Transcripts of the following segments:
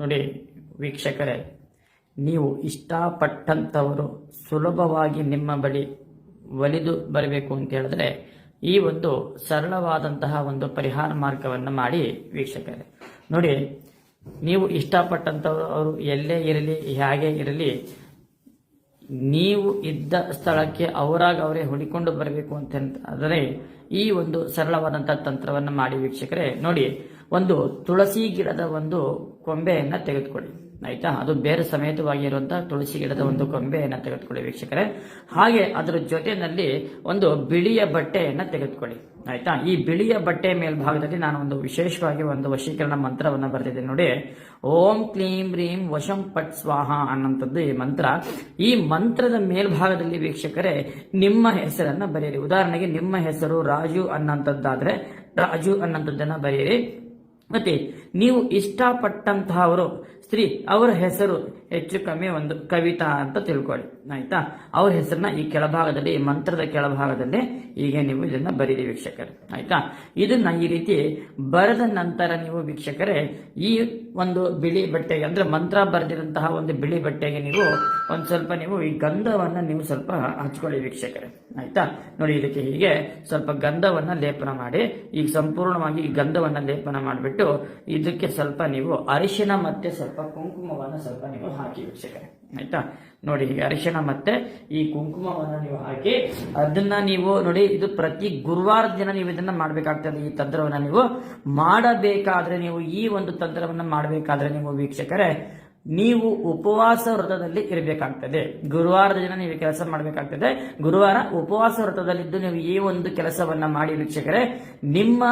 ನೋಡಿ ವೀಕ್ಷಕರೇ, ನೀವು ಇಷ್ಟಪಟ್ಟಂಥವರು ಸುಲಭವಾಗಿ ನಿಮ್ಮ ಬಳಿ ಒಲಿದು ಬರಬೇಕು ಅಂತ ಹೇಳಿದ್ರೆ ಈ ಒಂದು ಸರಳವಾದಂತಹ ಒಂದು ಪರಿಹಾರ ಮಾರ್ಗವನ್ನು ಮಾಡಿ ವೀಕ್ಷಕರೇ. ನೋಡಿ, ನೀವು ಇಷ್ಟಪಟ್ಟಂಥವರು ಅವರು ಎಲ್ಲೇ ಇರಲಿ, ಹೇಗೆ ಇರಲಿ, ನೀವು ಇದ್ದ ಸ್ಥಳಕ್ಕೆ ಅವರಾಗ ಅವರೇ ಹುಡಿಕೊಂಡು ಬರಬೇಕು ಅಂತ ಆದರೆ ಈ ಒಂದು ಸರಳವಾದಂತಹ ತಂತ್ರವನ್ನು ಮಾಡಿ ವೀಕ್ಷಕರೇ. ನೋಡಿ ಒಂದು ತುಳಸಿ ಗಿಡದ ಒಂದು ಕೊಂಬೆಯನ್ನು ತೆಗೆದುಕೊಳ್ಳಿ. ಆಯ್ತಾ? ಅದು ಬೇರೆ ಸಮೇತವಾಗಿ ಇರುವಂತಹ ತುಳಸಿ ಗಿಡದ ಒಂದು ಕೊಂಬೆಯನ್ನು ತೆಗೆದುಕೊಳ್ಳಿ ವೀಕ್ಷಕರೇ. ಹಾಗೆ ಅದರ ಜೊತೆಯಲ್ಲಿ ಒಂದು ಬಿಳಿಯ ಬಟ್ಟೆಯನ್ನು ತೆಗೆದುಕೊಳ್ಳಿ. ಆಯ್ತಾ? ಈ ಬಿಳಿಯ ಬಟ್ಟೆ ಮೇಲ್ಭಾಗದಲ್ಲಿ ನಾನು ಒಂದು ವಿಶೇಷವಾಗಿ ಒಂದು ವಶೀಕರಣ ಮಂತ್ರವನ್ನು ಬರೆದಿದ್ದೇನೆ. ನೋಡಿ, ಓಂ ಕ್ಲೀಂ ರೀಂ ವಶಂ ಪಟ್ ಸ್ವಾಹ ಅನ್ನೋಂಥದ್ದು ಈ ಮಂತ್ರ. ಈ ಮಂತ್ರದ ಮೇಲ್ಭಾಗದಲ್ಲಿ ವೀಕ್ಷಕರೇ, ನಿಮ್ಮ ಹೆಸರನ್ನ ಬರೆಯಿರಿ. ಉದಾಹರಣೆಗೆ, ನಿಮ್ಮ ಹೆಸರು ರಾಜು ಅನ್ನೋಂಥದ್ದಾದ್ರೆ ರಾಜು ಅನ್ನೋಂಥದ್ದನ್ನು ಬರೆಯಿರಿ. ಮತ್ತೆ ನೀವು ಇಷ್ಟಪಟ್ಟಂತಹವರು ಸ್ತ್ರೀ, ಅವರ ಹೆಸರು ಹೆಚ್ಚು ಕಮ್ಮಿ ಒಂದು ಕವಿತಾ ಅಂತ ತಿಳ್ಕೊಳ್ಳಿ, ಆಯ್ತಾ? ಅವ್ರ ಹೆಸರನ್ನ ಈ ಕೆಳಭಾಗದಲ್ಲಿ ಮಂತ್ರದ ಕೆಳಭಾಗದಲ್ಲಿ ಈಗ ನೀವು ಇದನ್ನ ಬರೀರಿ ವೀಕ್ಷಕರು, ಆಯ್ತಾ? ಇದನ್ನ ಈ ರೀತಿ ಬರೆದ ನಂತರ ನೀವು ವೀಕ್ಷಕರೇ, ಈ ಒಂದು ಬಿಳಿ ಬಟ್ಟೆಗೆ, ಅಂದ್ರೆ ಮಂತ್ರ ಬರೆದಿರಂತಹ ಒಂದು ಬಿಳಿ ಬಟ್ಟೆಗೆ ನೀವು ಒಂದ್ ಸ್ವಲ್ಪ ನೀವು ಈ ಗಂಧವನ್ನ ನೀವು ಸ್ವಲ್ಪ ಹಚ್ಕೊಳ್ಳಿ ವೀಕ್ಷಕರೇ, ಆಯ್ತಾ? ನೋಡಿ, ಇದಕ್ಕೆ ಹೀಗೆ ಸ್ವಲ್ಪ ಗಂಧವನ್ನ ಲೇಪನ ಮಾಡಿ, ಈಗ ಸಂಪೂರ್ಣವಾಗಿ ಈ ಗಂಧವನ್ನ ಲೇಪನ ಮಾಡಿಬಿಟ್ಟು ಇದಕ್ಕೆ ಸ್ವಲ್ಪ ನೀವು ಅರಿಶಿನ ಮತ್ತೆ ಸ್ವಲ್ಪ ಕುಂಕುಮವನ್ನ ಸ್ವಲ್ಪ ನೀವು ಹಾಕಿ ವೀಕ್ಷಕರೆ. ಆಯ್ತಾ? ನೋಡಿ, ಈಗ ಅರಿಶಿಣ ಮತ್ತೆ ಈ ಕುಂಕುಮವನ್ನು ನೀವು ಹಾಕಿ ಅದನ್ನ ನೀವು ನೋಡಿ, ಇದು ಪ್ರತಿ ಗುರುವಾರದ ದಿನ ನೀವು ಇದನ್ನ ಮಾಡಬೇಕಾಗ್ತದೆ. ಈ ತಂತ್ರವನ್ನ ನೀವು ಮಾಡಬೇಕಾದ್ರೆ ನೀವು ಈ ಒಂದು ತಂತ್ರವನ್ನ ಮಾಡಬೇಕಾದ್ರೆ ನೀವು ವೀಕ್ಷಕರೇ, ನೀವು ಉಪವಾಸ ವ್ರತದಲ್ಲಿ ಇರಬೇಕಾಗ್ತದೆ. ಗುರುವಾರದ ದಿನ ನೀವು ಕೆಲಸ ಮಾಡಬೇಕಾಗ್ತದೆ. ಗುರುವಾರ ಉಪವಾಸ ವ್ರತದಲ್ಲಿದ್ದು ನೀವು ಈ ಒಂದು ಕೆಲಸವನ್ನ ಮಾಡಿ ವೀಕ್ಷಕರೇ, ನಿಮ್ಮ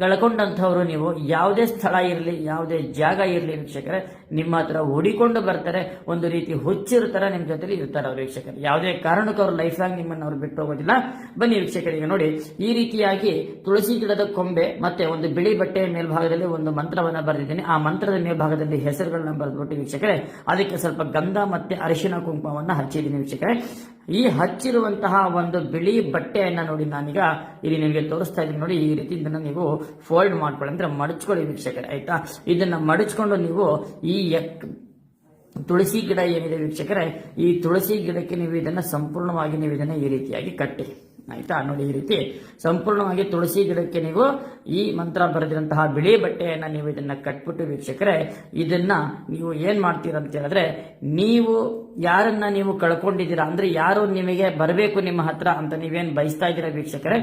ಕಳ್ಕೊಂಡಂಥವ್ರು ನೀವು ಯಾವುದೇ ಸ್ಥಳ ಇರಲಿ, ಯಾವುದೇ ಜಾಗ ಇರಲಿ ವೀಕ್ಷಕರೇ, ನಿಮ್ಮ ಹತ್ರ ಹುಡಿಕೊಂಡು ಬರ್ತಾರೆ, ಒಂದು ರೀತಿ ಹುಚ್ಚಿರ್ತಾರೆ ನಿಮ್ಮ ಜೊತೆಲಿ ಇರ್ತಾರೆ ಅವರು ವೀಕ್ಷಕರು. ಯಾವುದೇ ಕಾರಣಕ್ಕೂ ಅವ್ರ ಲೈಫ್ ಲಾಂಗ್ ನಿಮ್ಮನ್ನು ಅವ್ರು ಬಿಟ್ಟು ಹೋಗೋದಿಲ್ಲ. ಬನ್ನಿ ವೀಕ್ಷಕರಿಗೆ ನೋಡಿ, ಈ ರೀತಿಯಾಗಿ ತುಳಸಿ ಗಿಡದ ಕೊಂಬೆ ಮತ್ತೆ ಒಂದು ಬಿಳಿ ಬಟ್ಟೆಯ ಮೇಲ್ಭಾಗದಲ್ಲಿ ಒಂದು ಮಂತ್ರವನ್ನು ಬರೆದಿದ್ದೀನಿ. ಆ ಮಂತ್ರದ ಮೇಲ್ಭಾಗದಲ್ಲಿ ಹೆಸರುಗಳನ್ನ ಬರೆದ್ಬಿಟ್ಟು ವೀಕ್ಷಕರೇ, ಅದಕ್ಕೆ ಸ್ವಲ್ಪ ಗಂಧ ಮತ್ತೆ ಅರಿಶಿನ ಕುಂಕುಮವನ್ನು ಹಚ್ಚಿದ್ದೀನಿ ವೀಕ್ಷಕರೇ. ಈ ಹಚ್ಚಿರುವಂತಹ ಒಂದು ಬಿಳಿ ಬಟ್ಟೆಯನ್ನು ನೋಡಿ ನಾನೀಗ ಇಲ್ಲಿ ನಿಮಗೆ ತೋರಿಸ್ತಾ ಇದ್ದೀನಿ ನೋಡಿ, ಈ ರೀತಿ ಇದನ್ನು ನೀವು ಫೋಲ್ಡ್ ಮಾಡ್ಕೊಳ್ಳಿ ಅಂದ್ರೆ ಮಡಚ್ಕೊಳ್ಳಿ ವೀಕ್ಷಕರೇ, ಆಯ್ತಾ? ಇದನ್ನ ಮಡಚ್ಕೊಂಡು ನೀವು ಈ ಎಕ್ ತುಳಸಿ ಗಿಡ ಏನಿದೆ ವೀಕ್ಷಕರೇ, ಈ ತುಳಸಿ ಗಿಡಕ್ಕೆ ನೀವು ಇದನ್ನ ಸಂಪೂರ್ಣವಾಗಿ ನೀವು ಇದನ್ನ ಈ ರೀತಿಯಾಗಿ ಕಟ್ಟಿ. ಆಯ್ತಾ? ನೋಡಿ ಈ ರೀತಿ ಸಂಪೂರ್ಣವಾಗಿ ತುಳಸಿ ಗಿಡಕ್ಕೆ ನೀವು ಈ ಮಂತ್ರ ಬರೆದಿರಂತಹ ಬಿಳಿ ಬಟ್ಟೆಯನ್ನು ನೀವು ಇದನ್ನ ಕಟ್ಬಿಟ್ಟು ವೀಕ್ಷಕರೆ, ಇದನ್ನ ನೀವು ಏನು ಮಾಡ್ತೀರಂತ ಹೇಳಿದ್ರೆ, ನೀವು ಯಾರನ್ನ ನೀವು ಕಳ್ಕೊಂಡಿದ್ದೀರಾ ಅಂದ್ರೆ ಯಾರು ನಿಮಗೆ ಬರಬೇಕು ನಿಮ್ಮ ಹತ್ರ ಅಂತ ನೀವೇನು ಬಯಸ್ತಾ ಇದ್ದೀರಾ ವೀಕ್ಷಕರೇ?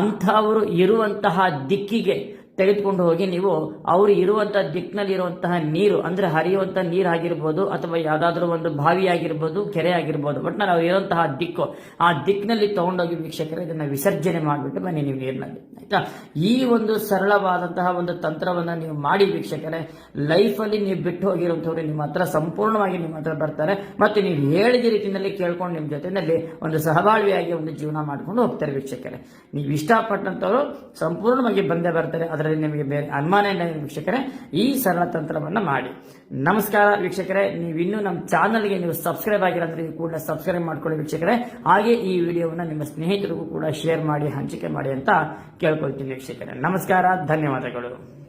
ಅಂಥವರು ಇರುವಂತಹ ದಿಕ್ಕಿಗೆ ತೆಗೆದುಕೊಂಡು ಹೋಗಿ ನೀವು ಅವರು ಇರುವಂತಹ ದಿಕ್ಕಿನಲ್ಲಿ ಇರುವಂತಹ ನೀರು, ಅಂದ್ರೆ ಹರಿಯುವಂತಹ ನೀರು ಆಗಿರ್ಬೋದು ಅಥವಾ ಯಾವ್ದಾದ್ರು ಒಂದು ಬಾವಿ ಆಗಿರ್ಬೋದು ಕೆರೆ ಆಗಿರ್ಬೋದು ಬಟ್ ನಾವು ಇರುವಂತಹ ದಿಕ್ಕು, ಆ ದಿಕ್ಕಿನಲ್ಲಿ ತಗೊಂಡೋಗಿ ವೀಕ್ಷಕರು ಇದನ್ನ ವಿಸರ್ಜನೆ ಮಾಡಿಬಿಟ್ಟು ಬನ್ನಿ ನೀವು ನೀರಿನಲ್ಲಿ. ಈ ಒಂದು ಸರಳವಾದಂತಹ ಒಂದು ತಂತ್ರವನ್ನ ನೀವು ಮಾಡಿ ವೀಕ್ಷಕರೇ ಲೈಫಲ್ಲಿ ನೀವು ಬಿಟ್ಟು ಹೋಗಿರುವಂಥವ್ರು ನಿಮ್ಮ ಹತ್ರ ಸಂಪೂರ್ಣವಾಗಿ ನಿಮ್ಮ ಹತ್ರ ಬರ್ತಾರೆ. ಮತ್ತೆ ನೀವು ಹೇಳಿದ ರೀತಿಯಲ್ಲಿ ಕೇಳ್ಕೊಂಡು ನಿಮ್ಮ ಜೊತೆಯಲ್ಲಿ ಒಂದು ಸಹಬಾಳ್ವಿಯಾಗಿ ಒಂದು ಜೀವನ ಮಾಡ್ಕೊಂಡು ಹೋಗ್ತಾರೆ ವೀಕ್ಷಕರೇ. ನೀವು ಇಷ್ಟಪಟ್ಟಂತವರು ಸಂಪೂರ್ಣವಾಗಿ ಬಂದೇ ಬರ್ತಾರೆ. ಅದರಲ್ಲಿ ನಿಮಗೆ ಬೇರೆ ಅನುಮಾನ ಇಲ್ಲ ವೀಕ್ಷಕರೇ? ಈ ಸರಳ ತಂತ್ರವನ್ನ ಮಾಡಿ. ನಮಸ್ಕಾರ ವೀಕ್ಷಕರೇ. ನೀವು ಇನ್ನೂ ನಮ್ಮ ಚಾನಲ್ಗೆ ನೀವು ಸಬ್ಸ್ಕ್ರೈಬ್ ಆಗಿಲ್ಲ ನೀವು ಕೂಡ ಸಬ್ಸ್ಕ್ರೈಬ್ ಮಾಡ್ಕೊಳ್ಳಿ ವೀಕ್ಷಕರೇ. ಹಾಗೆ ಈ ವಿಡಿಯೋವನ್ನ ನಿಮ್ಮ ಸ್ನೇಹಿತರಿಗೂ ಕೂಡ ಶೇರ್ ಮಾಡಿ, ಹಂಚಿಕೆ ಮಾಡಿ ಅಂತ ಕೇಳ್ಕೊಳ್ತೀನಿ ವೀಕ್ಷಕರೇ. ನಮಸ್ಕಾರ ಧನ್ಯವಾದಗಳು.